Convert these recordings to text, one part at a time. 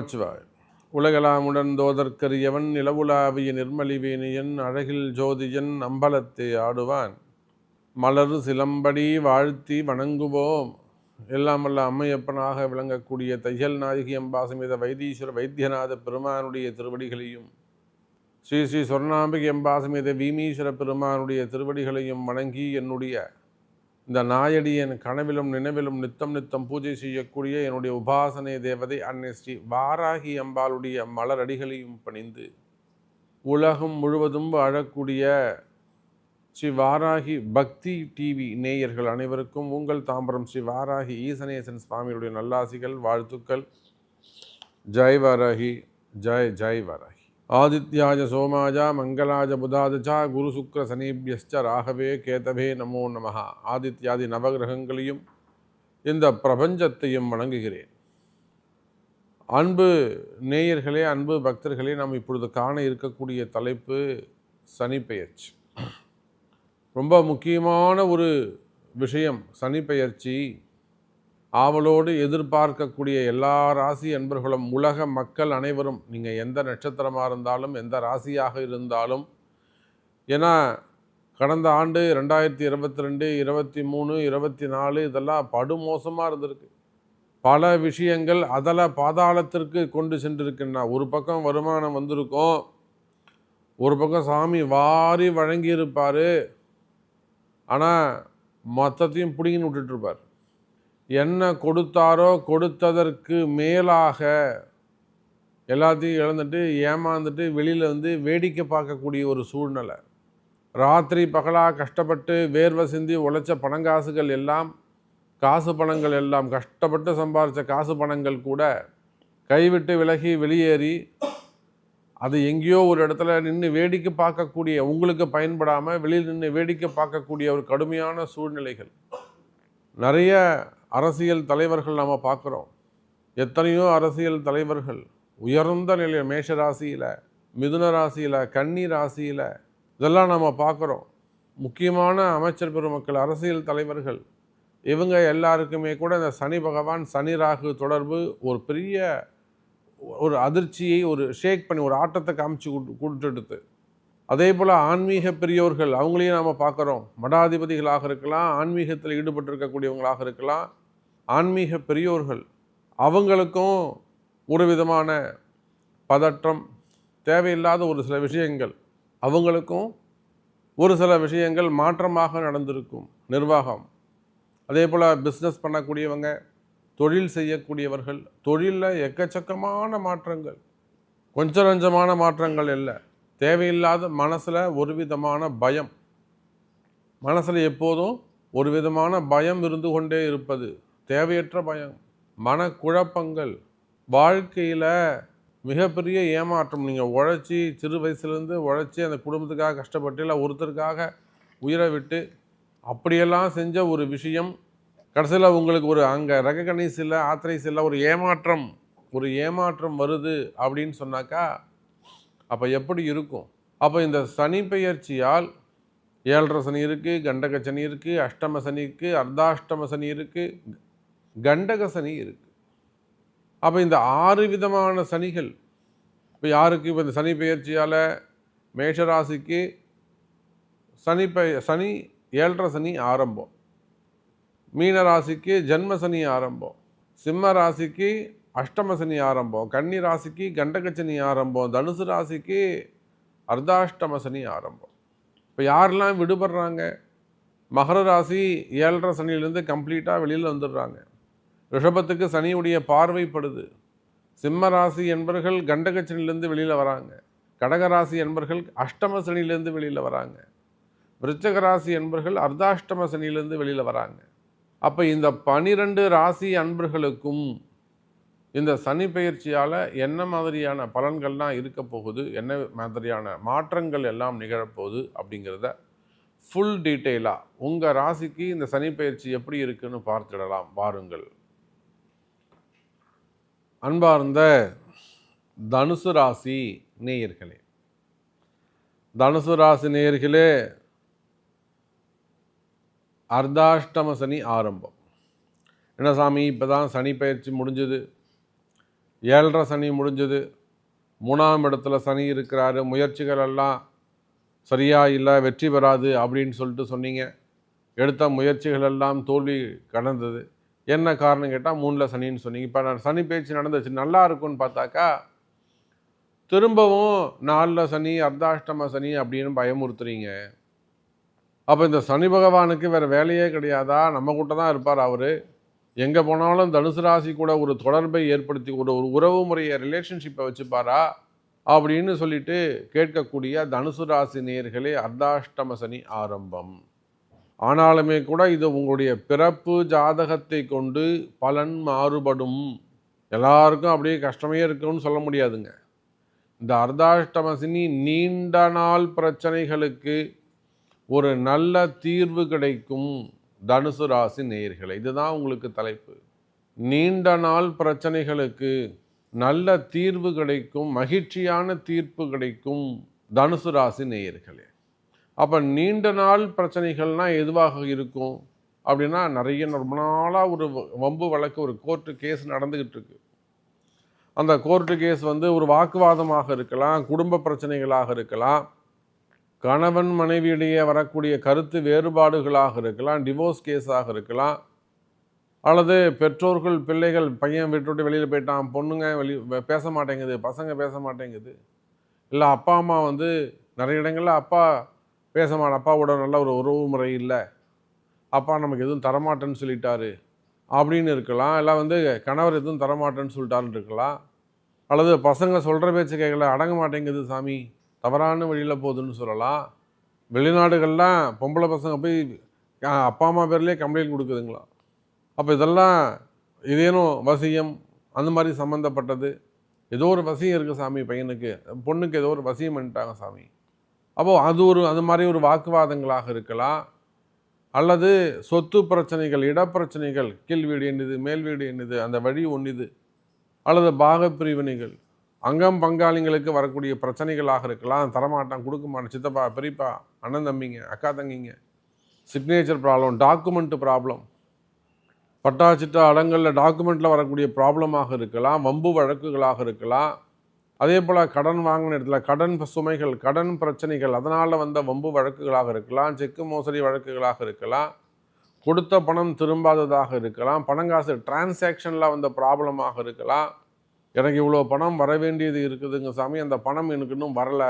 நமச்சிவாய் உலகலாமுடன் தோதற்கரியவன் நிலவுலாவிய நிர்மலிவேணியன் அழகில் ஜோதியன் அம்பலத்தை ஆடுவான். மலர் சிலம்படி வாழ்த்தி வணங்குவோம். எல்லாம் வல்ல அம்மையப்பனாக விளங்கக்கூடிய தையல் நாயகி அம்பாசமேத வைத்தீஸ்வர வைத்தியநாத பெருமானுடைய திருவடிகளையும் ஸ்ரீ ஸ்ரீ சொர்ணாம்பிகை அம்பாசமேத வீமீஸ்வர பெருமானுடைய திருவடிகளையும் வணங்கி என்னுடைய இந்த நாயடி என் கனவிலும் நினைவிலும் நித்தம் நித்தம் பூஜை செய்யக்கூடிய என்னுடைய உபாசனை தேவதை அன்னை ஸ்ரீ வாராகி அம்பாளுடைய மலரடிகளையும் பணிந்து உலகம் முழுவதும் வாழக்கூடிய ஸ்ரீ வாராகி பக்தி டிவி நேயர்கள் அனைவருக்கும் உங்கள் தாம்பரம் ஸ்ரீ வாராகி ஈசனேசன் சுவாமியுடைய நல்லாசிகள் வாழ்த்துக்கள். ஜெய் வாராகி ஜெய் ஜெய் வாராகி. ஆதித்யாஜ சோமாஜா மங்களாஜ புதாதச்சா குரு சுக்ர சனீபியஸ்ச ராகவே கேதவே நமோ நமஹ. ஆதித்யாதி நவகிரகங்களையும் இந்த பிரபஞ்சத்தையும் வணங்குகிறேன். அன்பு நேயர்களே அன்பு பக்தர்களே நாம் இப்பொழுது காண இருக்கக்கூடிய தலைப்பு சனிப்பெயர்ச்சி ரொம்ப முக்கியமான ஒரு விஷயம் சனிப்பெயர்ச்சி ஆவலோடு எதிர்பார்க்கக்கூடிய எல்லா ராசி அன்பர்களும் உலக மக்கள் அனைவரும் நீங்கள் எந்த நட்சத்திரமாக இருந்தாலும் எந்த ராசியாக இருந்தாலும் ஏன்னா கடந்த ஆண்டு ரெண்டாயிரத்தி இருபத்தி ரெண்டு இருபத்தி மூணு இருபத்தி நாலு இதெல்லாம் படுமோசமாக இருந்திருக்கு. பல விஷயங்கள் அதில் பாதாளத்திற்கு கொண்டு சென்றிருக்குன்னா ஒரு பக்கம் வருமானம் வந்திருக்கும் ஒரு பக்கம் சாமி வாரி வழங்கியிருப்பார். ஆனால் மொத்தத்தையும் பிடிங்கின்னு விட்டுட்ருப்பார் என்ன கொடுத்தாரோ கொடுத்ததற்கு மேலாக எல்லாத்தையும் இழந்துட்டு ஏமாந்துட்டு வெளியில் வந்து வேடிக்கை பார்க்கக்கூடிய ஒரு சூழ்நிலை. ராத்திரி பகலாக கஷ்டப்பட்டு வேர்வை சிந்தி உழைச்ச பணங்காசுகள் எல்லாம் காசு பணங்கள் எல்லாம் கஷ்டப்பட்டு சம்பாரித்த காசு பணங்கள் கூட கைவிட்டு விலகி வெளியேறி அது எங்கேயோ ஒரு இடத்துல நின்று வேடிக்கை பார்க்கக்கூடிய உங்களுக்கு பயன்படாமல் வெளியில் நின்று வேடிக்கை பார்க்கக்கூடிய ஒரு கடுமையான சூழ்நிலைகள். நிறைய அரசியல் தலைவர்கள் நாம் பார்க்குறோம். எத்தனையோ அரசியல் தலைவர்கள் உயர்ந்த நிலையில் மேஷ ராசியில் மிதுன ராசியில் கன்னி ராசியில் இதெல்லாம் நம்ம பார்க்குறோம். முக்கியமான அமைச்சர் பெருமக்கள் அரசியல் தலைவர்கள் இவங்க எல்லாருக்குமே கூட இந்த சனி பகவான் சனி ராகு தொடர்பு ஒரு பெரிய ஒரு அதிர்ச்சியை ஒரு ஷேக் பண்ணி ஒரு ஆட்டத்தை காமிச்சு கொடுத்துடுது. அதே போல் ஆன்மீக பெரியோர்கள் அவங்களையும் நாம் பார்க்குறோம். மடாதிபதிகளாக இருக்கலாம் ஆன்மீகத்தில் ஈடுபட்டிருக்கக்கூடியவங்களாக இருக்கலாம். ஆன்மீக பெரியோர்கள் அவங்களுக்கும் ஒரு விதமான பதற்றம் தேவையில்லாத ஒரு சில விஷயங்கள் அவங்களுக்கும் ஒரு சில விஷயங்கள் மாற்றமாக நடந்திருக்கும். நிர்வாகம். அதே போல் பிஸ்னஸ் பண்ணக்கூடியவங்க தொழில் செய்யக்கூடியவர்கள் தொழிலில் எக்கச்சக்கமான மாற்றங்கள். கொஞ்சம் நஞ்சமான மாற்றங்கள் இல்லை. தேவையில்லாத மனசில் ஒரு விதமான பயம். மனசில் எப்போதும் ஒரு விதமான பயம் இருந்து கொண்டே இருப்பது. தேவையற்ற பயம் மனக்குழப்பங்கள் வாழ்க்கையில் மிகப்பெரிய ஏமாற்றம். நீங்கள் உழைச்சி சிறு வயசுலேருந்து உழைச்சி அந்த குடும்பத்துக்காக கஷ்டப்பட்டு இல்லை ஒருத்தருக்காக உயிரை விட்டு அப்படியெல்லாம் செஞ்ச ஒரு விஷயம் கடைசியில் உங்களுக்கு ஒரு அங்கே ரெகனைஸ் இல்லை ஆத்தரைஸ் இல்லை ஒரு ஏமாற்றம் ஒரு ஏமாற்றம் வருது அப்படின்னு சொன்னாக்கா அப்போ எப்படி இருக்கும்? அப்போ இந்த சனி பெயர்ச்சியால் ஏழரை சனி இருக்குது கண்டக சனி இருக்குது அஷ்டம சனி இருக்குது அர்த்தாஷ்டம சனி இருக்குது கண்டக சனி இருக்குது அப்போ இந்த ஆறு விதமான சனிகள் இப்போ யாருக்கு? இப்போ இந்த சனி பெயர்ச்சியால் மேஷராசிக்கு சனி பெய சனி ஏழரை சனி ஆரம்பம். மீன ராசிக்கு ஜென்ம சனி ஆரம்பம். சிம்ம ராசிக்கு அஷ்டம சனி ஆரம்பம். கன்னி ராசிக்கு கண்டக சனி ஆரம்பம். தனுசு ராசிக்கு அர்த்தாஷ்டம சனி ஆரம்பம். இப்போ யாரெல்லாம் விடுபடுறாங்க? மகர ராசி ஏழரை சனியிலேருந்து கம்ப்ளீட்டாக வெளியில் வந்துடுறாங்க. ரிஷபத்துக்கு சனியுடைய பார்வைப்படுது. சிம்ம ராசி என்பர்கள் கண்டகச்சனிலேருந்து வெளியில் வராங்க. கடகராசி என்பர்கள் அஷ்டம சனியிலேருந்து வெளியில் வராங்க. விருச்சக ராசி என்பர்கள் அர்த்தாஷ்டம சனியிலேருந்து வெளியில் வராங்க. அப்போ இந்த பனிரெண்டு ராசி அன்பர்களுக்கும் இந்த சனி பயிற்சியால் என்ன மாதிரியான பலன்கள்லாம் இருக்க போகுது? என்ன மாதிரியான மாற்றங்கள் எல்லாம் நிகழப்போகுது அப்படிங்கிறத ஃபுல் டீட்டெயிலாக உங்கள் ராசிக்கு இந்த சனி பயிற்சி எப்படி இருக்குன்னு பார்த்துடலாம். வாருங்கள். அன்பார்ந்த தனுசு ராசி நேயர்களே தனுசு ராசி நேயர்களே அர்த்தாஷ்டம சனி ஆரம்பம். என்ன சாமி இப்போ தான் சனி பயிற்சி முடிஞ்சது. ஏழரை சனி முடிஞ்சது. மூணாம் இடத்துல சனி இருக்கிறாரு. முயற்சிகள் எல்லாம் சரியாக இல்லை வெற்றி பெறாது அப்படின்னு சொல்லிட்டு சொன்னீங்க. எடுத்த முயற்சிகள் எல்லாம் தோல்வி கடந்தது. என்ன காரணம் கேட்டால் மூணில் சனின்னு சொன்னீங்க. இப்போ நான் சனி பேச்சு நடந்துச்சு நல்லா இருக்கும்னு பார்த்தாக்கா திரும்பவும் நாலில் சனி அர்த்தாஷ்டம சனி அப்படின்னு பயமுறுத்துறீங்க. அப்போ இந்த சனி பகவானுக்கு வேறு வேலையே கிடையாதா? நம்ம கூட்ட தான் இருப்பார் அவர். எங்கே போனாலும் தனுசு ராசி கூட ஒரு தொடர்பை ஏற்படுத்தி ஒரு ஒரு உறவு முறையை ரிலேஷன்ஷிப்பை வச்சுப்பாரா? அப்படின்னு சொல்லிட்டு கேட்கக்கூடிய தனுசு ராசி நேர்களே அர்த்தாஷ்டம சனி ஆரம்பம். ஆனாலுமே கூட இது உங்களுடைய பிறப்பு ஜாதகத்தை கொண்டு பலன் மாறுபடும். எல்லாருக்கும் அப்படியே கஷ்டமே இருக்கும்னு சொல்ல முடியாதுங்க. இந்த அர்தாஷ்டமசினி நீண்ட நாள் பிரச்சனைகளுக்கு ஒரு நல்ல தீர்வு கிடைக்கும் தனுசு ராசி நேயர்களை. இதுதான் உங்களுக்கு தலைப்பு. நீண்ட நாள் பிரச்சனைகளுக்கு நல்ல தீர்வு கிடைக்கும் மகிழ்ச்சியான தீர்ப்பு கிடைக்கும் தனுசு ராசி நேயர்களே. அப்போ நீண்ட நாள் பிரச்சனைகள்னால் எதுவாக இருக்கும்? அப்படின்னா நிறைய ரொம்ப நாளாக ஒரு வம்பு வழக்கு ஒரு கோர்ட்டு கேஸ் நடந்துக்கிட்டு இருக்கு. அந்த கோர்ட்டு கேஸ் வந்து ஒரு வாக்குவாதமாக இருக்கலாம் குடும்ப பிரச்சனைகளாக இருக்கலாம் கணவன் மனைவியிடையே வரக்கூடிய கருத்து வேறுபாடுகளாக இருக்கலாம் டிவோர்ஸ் கேஸாக இருக்கலாம் அல்லது பெற்றோர்கள் பிள்ளைகள் பையன் விட்டுவிட்டு வெளியில் போயிட்டான் பொண்ணுங்க வெளி பேச மாட்டேங்குது பசங்க பேச மாட்டேங்குது. இல்லை அப்பா அம்மா வந்து நிறைய இடங்களில் அப்பா பேசமான அப்பாவோட நல்ல ஒரு உறவு முறை இல்லை. அப்பா நமக்கு எதுவும் தரமாட்டேன்னு சொல்லிட்டாரு. அப்படின்னு இருக்கலாம். இல்லை வந்து கணவர் எதுவும் தரமாட்டேன்னு சொல்லிட்டாருன்னு இருக்கலாம். அல்லது பசங்க சொல்கிற பேச்சு கேட்கல அடங்க மாட்டேங்குது சாமி. தவறான வழியில் போகுதுன்னு சொல்லலாம். வெளிநாடுகள்லாம் பொம்பளை பசங்க போய் அப்பா அம்மா பேர்லேயே கம்ப்ளைண்ட் கொடுக்குதுங்களா அப்போ இதெல்லாம் இதேனும் வசியம் அந்த மாதிரி சம்மந்தப்பட்டது ஏதோ ஒரு வசியம் இருக்குது சாமி பையனுக்கு. பொண்ணுக்கு ஏதோ ஒரு வசியம் பண்ணிட்டாங்க சாமி. அப்போது அது ஒரு அது மாதிரி ஒரு வாக்குவாதங்களாக இருக்கலாம். அல்லது சொத்து பிரச்சனைகள் இடப்பிரச்சனைகள் கீழ் வீடு என்னது மேல் வீடு என்னது அந்த வழி ஒன்றுது அல்லது பாகப் பிரிவினைகள் அங்கம் பங்காளிங்களுக்கு வரக்கூடிய பிரச்சனைகளாக இருக்கலாம். தரமாட்டான் கொடுக்க சித்தப்பா பெரியப்பா அண்ணன் தம்பிங்க அக்கா தங்கிங்க சிக்னேச்சர் ப்ராப்ளம் டாக்குமெண்ட் ப்ராப்ளம் பட்டா சிட்டா அடங்களில் டாக்குமெண்ட்டில் வரக்கூடிய ப்ராப்ளமாக இருக்கலாம். வம்பு வழக்குகளாக இருக்கலாம். அதே போல் கடன் வாங்கின இடத்துல கடன் சுமைகள் கடன் பிரச்சனைகள் அதனால் வந்த வம்பு வழக்குகளாக இருக்கலாம் செக்கு மோசடி வழக்குகளாக இருக்கலாம் கொடுத்த பணம் திரும்பாததாக இருக்கலாம் பணங்காசு டிரான்சாக்ஷனில் வந்த ப்ராப்ளமாக இருக்கலாம். எனக்கு இவ்வளோ பணம் வர வேண்டியது இருக்குதுங்க சாமி அந்த பணம் எனக்கு இன்னும் வரல.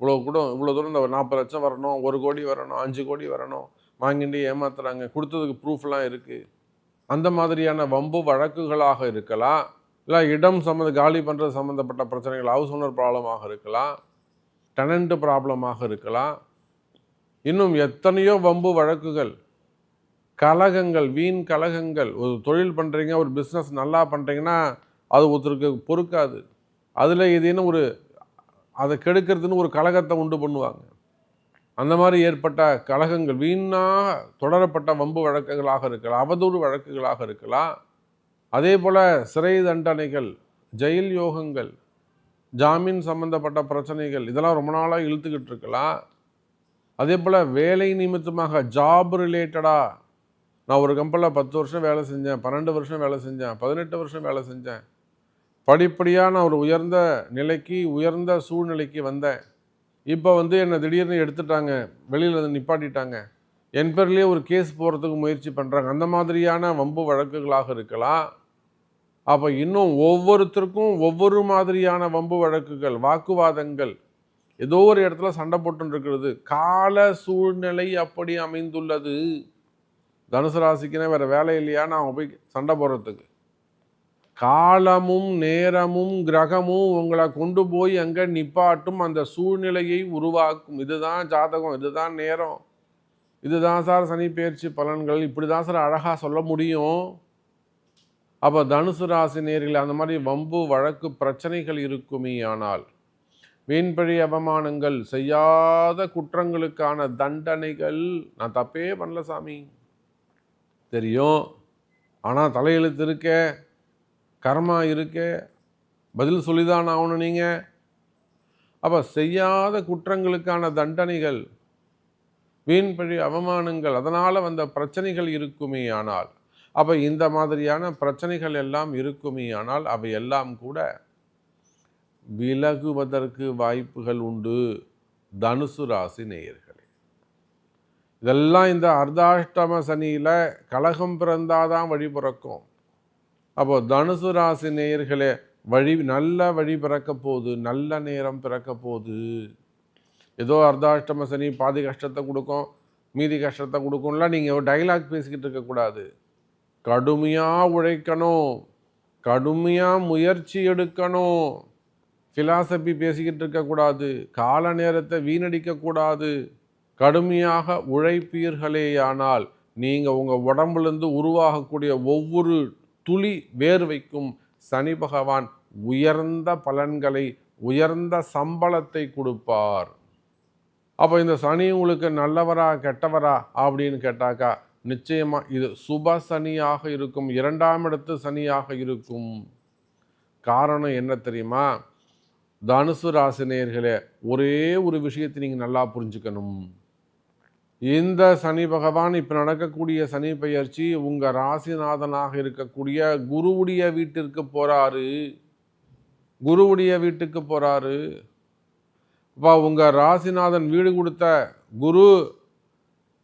இவ்வளோ கூட இவ்வளோ தூரம் இந்த நாற்பது லட்சம் வரணும் ஒரு கோடி வரணும் அஞ்சு கோடி வரணும் வாங்கிட்டு ஏமாத்துறாங்க கொடுத்ததுக்கு ப்ரூஃப்லாம் இருக்குது அந்த மாதிரியான வம்பு வழக்குகளாக இருக்கலாம். இல்லை இடம் சம்மந்த காலி பண்ணுறது சம்மந்தப்பட்ட பிரச்சனைகள் ஹவுஸ் ஓனர் ப்ராப்ளமாக இருக்கலாம் டெனண்ட்டு ப்ராப்ளமாக இருக்கலாம். இன்னும் எத்தனையோ வம்பு வழக்குகள் கலகங்கள் வீண் கலகங்கள். ஒரு தொழில் பண்ணுறீங்க ஒரு பிஸ்னஸ் நல்லா பண்ணுறீங்கன்னா அது ஒருத்தருக்கு பொறுக்காது. அதில் ஏதேனும் ஒரு அதை கெடுக்கிறதுன்னு ஒரு கலகத்தை உண்டு பண்ணுவாங்க. அந்த மாதிரி ஏற்பட்ட கலகங்கள் வீணாக தொடரப்பட்ட வம்பு வழக்குகளாக இருக்கலாம் அவதூறு வழக்குகளாக இருக்கலாம். அதே போல் சிறை தண்டனைகள் ஜெயில் யோகங்கள் ஜாமீன் சம்பந்தப்பட்ட பிரச்சனைகள் இதெல்லாம் ரொம்ப நாளாக இழுத்துக்கிட்டு இருக்கலாம். அதே போல் வேலை நிமித்தமாக ஜாப் ரிலேட்டடாக நான் ஒரு கம்பெனியில் பத்து வருஷம் வேலை செஞ்சேன் பன்னெண்டு வருஷம் வேலை செஞ்சேன் பதினெட்டு வருஷம் வேலை செஞ்சேன். படிப்படியாக நான் ஒரு உயர்ந்த நிலைக்கு உயர்ந்த சூழ்நிலைக்கு வந்தேன். இப்போ வந்து என்னை திடீர்னு எடுத்துட்டாங்க வெளியில் வந்து நிப்பாட்டிட்டாங்க. என் பேர்லேயே ஒரு கேஸ் போகிறதுக்கு முயற்சி பண்ணுறாங்க அந்த மாதிரியான வம்பு வழக்குகளாக இருக்கலாம். அப்போ இன்னும் ஒவ்வொருத்தருக்கும் ஒவ்வொரு மாதிரியான வம்பு வழக்குகள் வாக்குவாதங்கள். ஏதோ ஒரு இடத்துல சண்டை போட்டுன்னு இருக்கிறது கால சூழ்நிலை அப்படி அமைந்துள்ளது. தனுசு ராசிக்குனே வேறு வேலை இல்லையா? நான் போய் சண்டை போடுறதுக்கு. காலமும் நேரமும் கிரகமும் உங்களை கொண்டு போய் அங்கே நிப்பாட்டும். அந்த சூழ்நிலையை உருவாக்கும். இதுதான் ஜாதகம் இதுதான் நேரம். இதுதான் சார் சனி பயிற்சி பலன்கள். இப்படி தான் சார் அழகாக சொல்ல முடியும். அப்போ தனுசு ராசி நேர்கள் அந்த மாதிரி வம்பு வழக்கு பிரச்சனைகள் இருக்குமே ஆனால் வீண்பழி அவமானங்கள் செய்யாத குற்றங்களுக்கான தண்டனைகள் நான் தப்பே பண்ணல சாமி. தெரியும். ஆனால் தலையெழுத்து இருக்க கர்மா இருக்கே பதில் சொல்லிதான் ஆகணும் நீங்கள் அப்போ செய்யாத குற்றங்களுக்கான தண்டனைகள் வீண்பழி அவமானங்கள் அதனால் வந்த பிரச்சனைகள் இருக்குமே ஆனால் அப்போ இந்த மாதிரியான பிரச்சனைகள் எல்லாம் இருக்குமே. ஆனால் அவை எல்லாம் கூட விலகுவதற்கு வாய்ப்புகள் உண்டு. தனுசு ராசி நேயர்களே. இதெல்லாம் இந்த அர்த்தாஷ்டம சனியில் கலகம் பிறந்தாதான் வழி பிறக்கும். அப்போ தனுசு ராசி நேயர்களே வழி நல்ல வழி பிறக்க போகுது. நல்ல நேரம் பிறக்க போகுது. ஏதோ அர்த்தாஷ்டம சனி பாதி கஷ்டத்தை கொடுக்கும் மீதி கஷ்டத்தை கொடுக்கும்லாம் நீங்கள் டைலாக் பேசிக்கிட்டு இருக்கக்கூடாது கடுமையாக உழைக்கணும். கடுமையாக முயற்சி எடுக்கணும். ஃபிலாசபி பேசிக்கிட்டு இருக்கக்கூடாது கால நேரத்தை வீணடிக்கக்கூடாது கடுமையாக உழைப்பீர்களேயானால் நீங்கள் உங்கள் உடம்புலேருந்து உருவாகக்கூடிய ஒவ்வொரு துளி வேர்வைக்கும் சனி பகவான் உயர்ந்த பலன்களை உயர்ந்த சம்பளத்தை கொடுப்பார். அப்போ இந்த சனி உங்களுக்கு நல்லவரா கெட்டவரா அப்படின்னு கேட்டாக்கா நிச்சயமாக இது சுப சனியாக இருக்கும் இரண்டாம் இடத்து சனியாக இருக்கும். காரணம் என்ன தெரியுமா? தனுசு ராசினியர்களே ஒரே ஒரு விஷயத்தை நீங்கள் நல்லா புரிஞ்சுக்கணும். இந்த சனி பகவான் இப்போ நடக்கக்கூடிய சனி பயிற்சி உங்கள் ராசிநாதனாக இருக்கக்கூடிய குருவுடைய வீட்டிற்கு போகிறாரு குருவுடைய வீட்டுக்கு போகிறாரு இப்போ உங்கள் ராசிநாதன் வீடு கொடுத்த குரு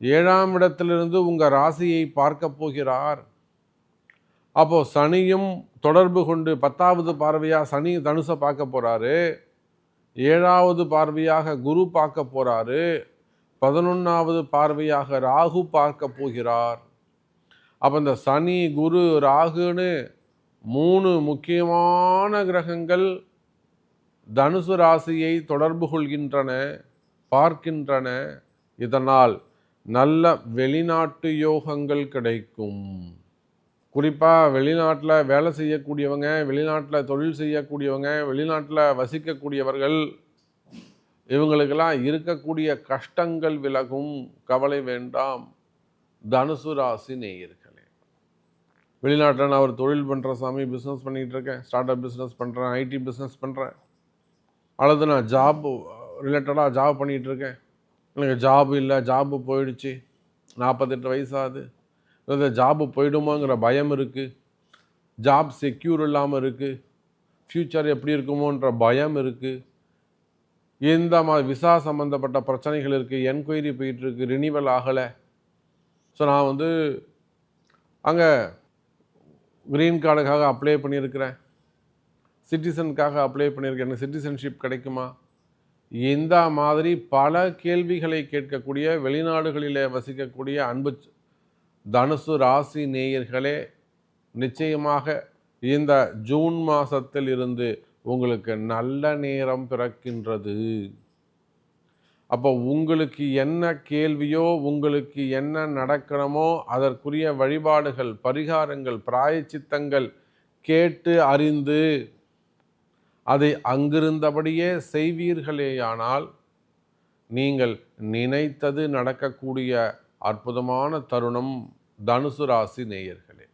ஏழாம் இடத்திலிருந்து உங்கள் ராசியை பார்க்க போகிறார். அப்போது சனியும் தொடர்பு கொண்டு பத்தாவது பார்வையாக சனி தனுசை பார்க்க போகிறாரு ஏழாவது பார்வையாக குரு பார்க்க போகிறாரு பதினொன்றாவது பார்வையாக ராகு பார்க்க போகிறார். அப்போ இந்த சனி குரு ராகுன்னு மூணு முக்கியமான கிரகங்கள் தனுசு ராசியை தொடர்பு கொள்கின்றன பார்க்கின்றன. இதனால் நல்ல வெளிநாட்டு யோகங்கள் கிடைக்கும். குறிப்பாக வெளிநாட்டில் வேலை செய்யக்கூடியவங்க வெளிநாட்டில் தொழில் செய்யக்கூடியவங்க வெளிநாட்டில் வசிக்கக்கூடியவர்கள் இவங்களுக்கெல்லாம் இருக்கக்கூடிய கஷ்டங்கள் விலகும். கவலை வேண்டாம். தனுசு ராசி நேயர்களே. வெளிநாட்டில் நான் ஒரு தொழில் பண்ணுற சாமி பிஸ்னஸ் பண்ணிகிட்டு இருக்கேன். ஸ்டார்ட் அப் பிஸ்னஸ் பண்ணுறேன் ஐடி பிஸ்னஸ் பண்ணுறேன் அல்லது நான் ஜாப் ரிலேட்டடாக ஜாப் பண்ணிகிட்டு இருக்கேன். எனக்கு ஜாப் இல்லை ஜாப்பு போயிடுச்சு. நாற்பத்தெட்டு வயசாகுது. இந்த ஜாப்பு போயிடுமோங்கிற பயம் இருக்குது ஜாப் செக்யூர் இல்லாமல் இருக்குது ஃப்யூச்சர் எப்படி இருக்குமோன்ற பயம் இருக்குது எந்த மாதிரி விசா சம்மந்தப்பட்ட பிரச்சனைகள் இருக்குது என்கொயரி போயிட்டுருக்கு ரினிவல் ஆகலை. ஸோ நான் வந்து அங்கே க்ரீன் கார்டுக்காக அப்ளை பண்ணியிருக்கிறேன். சிட்டிசனுக்காக அப்ளை பண்ணியிருக்கேன். எனக்கு சிட்டிசன்ஷிப் கிடைக்குமா? இந்த மாதிரி பல கேள்விகளை கேட்கக்கூடிய வெளிநாடுகளிலே வசிக்கக்கூடிய அன்பு தனுசு ராசி நேயர்களே நிச்சயமாக இந்த ஜூன் மாதத்தில் இருந்து உங்களுக்கு நல்ல நேரம் பிறக்கின்றது. அப்போ உங்களுக்கு என்ன கேள்வியோ உங்களுக்கு என்ன நடக்கணுமோ அதற்குரிய வழிபாடுகள் பரிகாரங்கள் பிராயச்சித்தங்கள் கேட்டு அறிந்து அதை அங்கிருந்தபடியே செய்வீர்களேயானால் நீங்கள் நினைத்தது நடக்கக்கூடிய அற்புதமான தருணம் தனுசு ராசி நேயர்களே.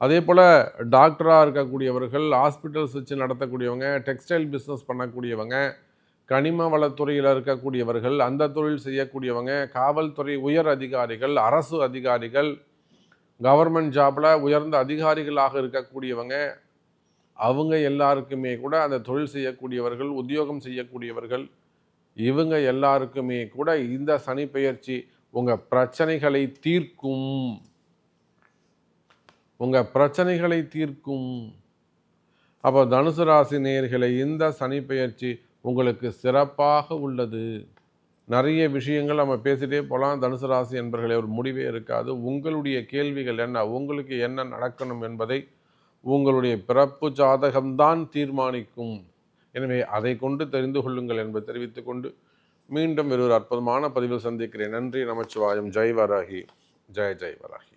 அதே போல் டாக்டராக இருக்கக்கூடியவர்கள் ஹாஸ்பிட்டல்ஸ் வச்சு நடத்தக்கூடியவங்க டெக்ஸ்டைல் பிஸ்னஸ் பண்ணக்கூடியவங்க கனிம வளத்துறையில் இருக்கக்கூடியவர்கள் அந்த தொழில் செய்யக்கூடியவங்க காவல்துறை உயர் அதிகாரிகள் அரசு அதிகாரிகள் கவர்மெண்ட் ஜாபில் உயர்ந்த அதிகாரிகளாக இருக்கக்கூடியவங்க அவங்க எல்லாருக்குமே கூட அந்த தொழில் செய்யக்கூடியவர்கள் உத்தியோகம் செய்யக்கூடியவர்கள் இவங்க எல்லாருக்குமே கூட இந்த சனி பெயர்ச்சி உங்கள் பிரச்சனைகளை தீர்க்கும். உங்கள் பிரச்சனைகளை தீர்க்கும். அப்போ தனுசு ராசி நேர்களை இந்த சனி பெயர்ச்சி உங்களுக்கு சிறப்பாக உள்ளது. நிறைய விஷயங்கள் நம்ம பேசிகிட்டே போகலாம். தனுசு ராசி என்பர்களே ஒரு முடிவே இருக்காது. உங்களுடைய கேள்விகள் என்ன? உங்களுக்கு என்ன நடக்கணும் என்பதை உங்களுடைய பிறப்பு ஜாதகம்தான் தீர்மானிக்கும். எனவே அதை கொண்டு தெரிந்து கொள்ளுங்கள் என்பதை தெரிவித்துக்கொண்டு மீண்டும் ஒரு அற்புதமான பதிவில் சந்திக்கிறேன். நன்றி நமச்சிவாயம். ஜெய் வராகி ஜெய ஜெய் வராகி